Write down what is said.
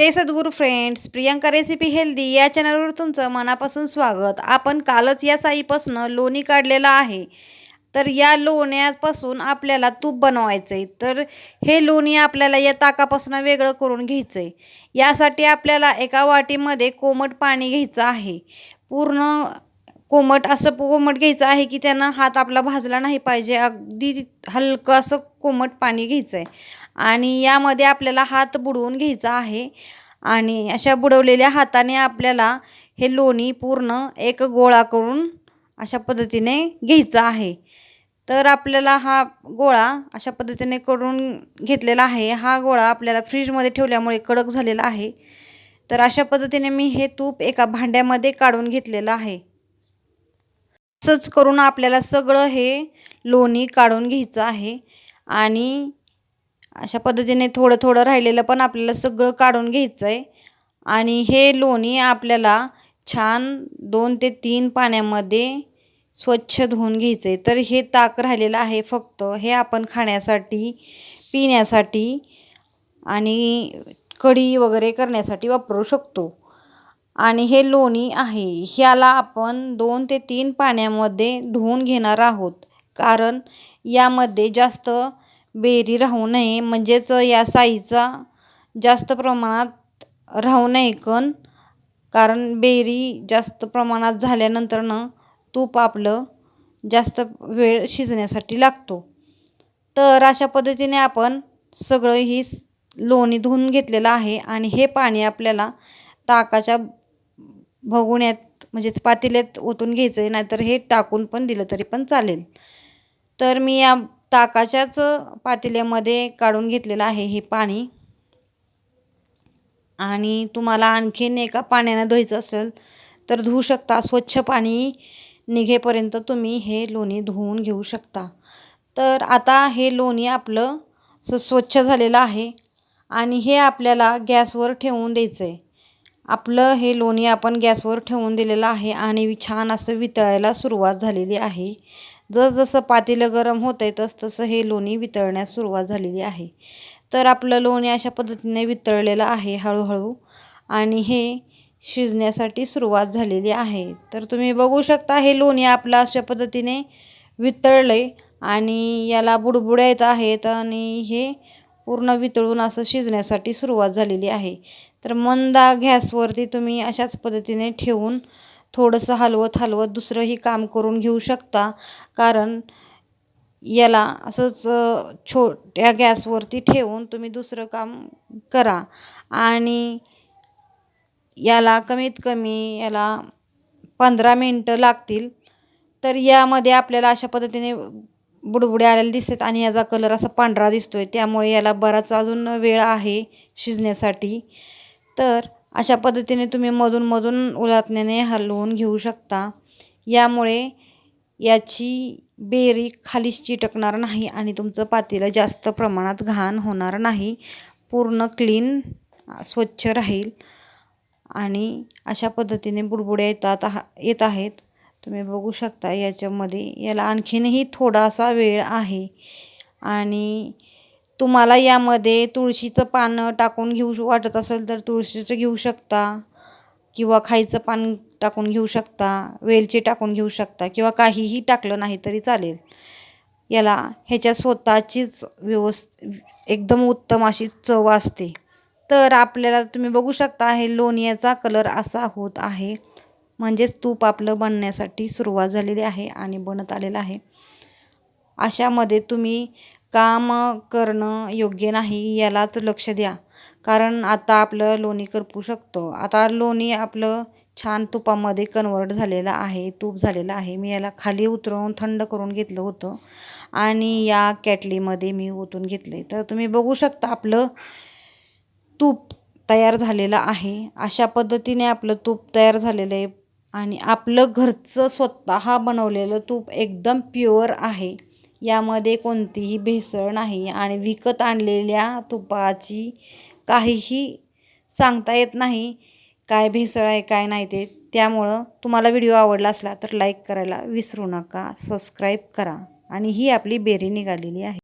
हे सद्गुरू friends Priyanka recipe healthy या चॅनलवर तुमचं मनापासून स्वागत. आपण कालच या साईपासून लोणी काढलेलं आहे. तर या लोण्यापासून आपल्याला तूप बनवायचं आहे तर हे लोणी आपल्याला या ताकापासून वेगळं करून घ्यायचं आहे यासाठी आपल्याला एका वाटीमध्ये कोमट पाणी घ्यायचं आहे. पूर्ण कोमट असं कोमट घ्यायचं आहे की त्यानं हात आपला भाजला नाही पाहिजे. अगदी हलकं असं कोमट पाणी घ्यायचं आहे आणि यामध्ये आपल्याला हात बुडवून घ्यायचा आहे. आणि अशा बुडवलेल्या हाताने आपल्याला हे लोणी पूर्ण एक गोळा करून अशा पद्धतीने घ्यायचं आहे. तर आपल्याला हा गोळा अशा पद्धतीने करून घेतलेला आहे. हा गोळा आपल्याला फ्रीजमध्ये ठेवल्यामुळे कडक झालेला आहे. तर अशा पद्धतीने मी हे तूप एका भांड्यामध्ये काढून घेतलेलं आहे. असंच करून आपल्याला सगळं हे लोणी काढून घ्यायचं आहे. आणि अशा पद्धतीने थोडं थोडं राहिलेलं पण आपल्याला सगळं काढून घ्यायचं आहे आणि हे लोणी आपल्याला छान दोन ते तीन पाण्यामध्ये स्वच्छ धुवून घ्यायचं आहे तर हे ताक राहिलेलं आहे फक्त. हे आपण खाण्यासाठी पिण्यासाठी आणि कढी वगैरे करण्यासाठी वापरू शकतो. आणि हे लोणी आहे. ह्याला आपण दोन ते तीन पाण्यामध्ये धुवून घेणार आहोत. कारण यामध्ये जास्त बेरी राहू नये. म्हणजेच या साईचा जास्त प्रमाणात राहू नये कण. कारण बेरी जास्त प्रमाणात झाल्यानंतरनं तूप आपलं जास्त वेळ शिजण्यासाठी लागतो. तर अशा पद्धतीने आपण सगळं ही लोणी धुवून घेतलेलं आहे. आणि हे पाणी आपल्याला ताकाच्या भगुण्यात म्हणजेच पातेल्यात ओतून घ्यायचं आहे नाहीतर हे टाकून पण दिलं तरी पण चालेल. तर मी या ताकाच्याच पातेल्यामध्ये काढून घेतलेलं आहे हे पाणी. आणि तुम्हाला आणखीन एका पाण्यानं धुवायचं असेल तर धुवू शकता. स्वच्छ पाणी निघेपर्यंत तुम्ही हे लोणी धुवून घेऊ शकता. तर आता हे लोणी आपलं स स्वच्छ झालेलं आहे. आणि हे आपल्याला गॅसवर ठेवून द्यायचं आहे आपलं हे लोणी आपण गॅसवर ठेवून दिलेलं आहे आणि छान असं वितळायला सुरुवात झालेली आहे. जसजसं पातेलं गरम होतं आहे तसतसं हे लोणी वितळण्यास सुरुवात झालेली आहे. तर आपलं लोणी अशा पद्धतीने वितळलेलं आहे हळूहळू आणि हे शिजण्यासाठी सुरुवात झालेली आहे. तर तुम्ही बघू शकता हे लोणी आपलं अशा पद्धतीने वितळलं आहे आणि याला बुडबुड्या येत आहेत आणि हे पूर्ण वितळून असं शिजण्यासाठी सुरुवात झालेली आहे. तर मंदा गॅसवरती तुम्ही अशाच पद्धतीने ठेवून थोडंसं हलवत हलवत दुसरंही काम करून घेऊ शकता. कारण याला असंच छोट्या गॅसवरती ठेवून तुम्ही दुसरं काम करा. आणि याला कमीत कमी याला पंधरा मिनटं लागतील. तर यामध्ये आपल्याला अशा पद्धतीने बुडबुडे आलेले दिसतात आणि याचा कलर असा पांढरा दिसतो आहे त्यामुळे याला बराच अजून वेळ आहे शिजण्यासाठी. तर अशा पद्धतीने तुम्ही मधून मधून उलाटण्याने हलवून घेऊ शकता. यामुळे याची बेरी खालीच चिटकणार नाही आणि तुमचं पातेलं जास्त प्रमाणात घाण होणार नाही. पूर्ण क्लीन स्वच्छ राहील. आणि अशा पद्धतीने बुडबुड्या येतात येत आहेत. तुम्ही बघू शकता याच्यामध्ये याला आणखीनही थोडासा वेळ आहे. आणि तुम्हाला यामध्ये तुळशीचं पानं टाकून घेऊ वाटत असेल तर तुळशीचं घेऊ शकता. किंवा खायचं पान टाकून घेऊ शकता वेलची टाकून घेऊ शकता किंवा काहीही टाकलं नाही तरी चालेल. याला ह्याच्या स्वतःचीच व्यवस् एकदम उत्तम अशी चव असते. तर आपल्याला तुम्ही बघू शकता हे लोणियाचा कलर असा होत आहे. म्हणजेच तूप आपलं बनण्यासाठी सुरुवात झालेली आहे आणि बनत आलेलं आहे. अशामध्ये तुम्ही काम करणं योग्य नाही यालाच लक्ष द्या. कारण आता आपलं लोणी करपू शकतो. आता लोणी आपलं छान तुपामध्ये कन्वर्ट झालेलं आहे तूप झालेलं आहे. मी याला खाली उतरवून थंड करून घेतलं होतं आणि या कॅटलीमध्ये मी ओतून घेतले तर तुम्ही बघू शकता आपलं तूप तयार झालेलं आहे. अशा पद्धतीने आपलं तूप तयार झालेलं आहे. आणि आपलं घरचं स्वतः बनवलेलं तूप एकदम प्युअर आहे. यामध्ये कोणतीही भेसळ नाही आणि विकत आणलेल्या तुपाची काहीही सांगता येत नाही काय भेसळ आहे काय नाही ते. त्यामुळं तुम्हाला व्हिडिओ आवडला असला तर लाईक करायला विसरू नका सबस्क्राईब करा. आणि ही आपली बेरी निघालेली आहे.